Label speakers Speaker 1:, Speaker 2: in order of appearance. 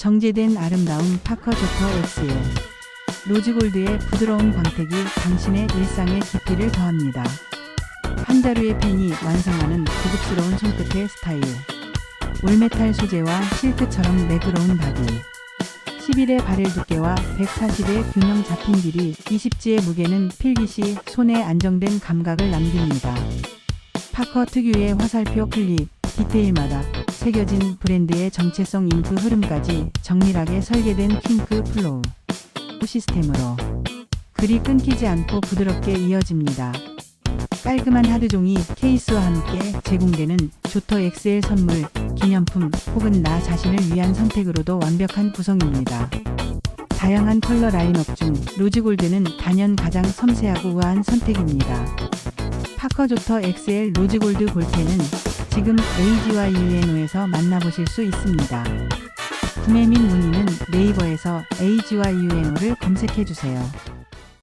Speaker 1: 정제된 아름다운 파커 조터 XL. 로즈골드의 부드러운 광택이 당신의 일상에 깊이를 더합니다. 한 자루의 펜이 완성하는 고급스러운 손끝의 스타일. 올메탈 소재와 실크처럼 매끄러운 바디. 11의 바렐 두께와 140의 균형 잡힌 길이 20지의 무게는 필기 시 손에 안정된 감각을 남깁니다. 파커 특유의 화살표 클립, 디테일마다 새겨진 브랜드의 정체성 잉크 흐름까지 정밀하게 설계된 핑크 플로우 시스템으로 글이 끊기지 않고 부드럽게 이어집니다. 깔끔한 하드종이 케이스와 함께 제공되는 조터 XL 선물, 기념품 혹은 나 자신을 위한 선택으로도 완벽한 구성입니다. 다양한 컬러 라인업 중 로즈골드는 단연 가장 섬세하고 우아한 선택입니다. 파커 조터 XL 로즈골드 볼펜은 지금 AG와 UNO에서 만나보실 수 있습니다. 구매 및 문의는 네이버에서 AG와 UNO를 검색해 주세요.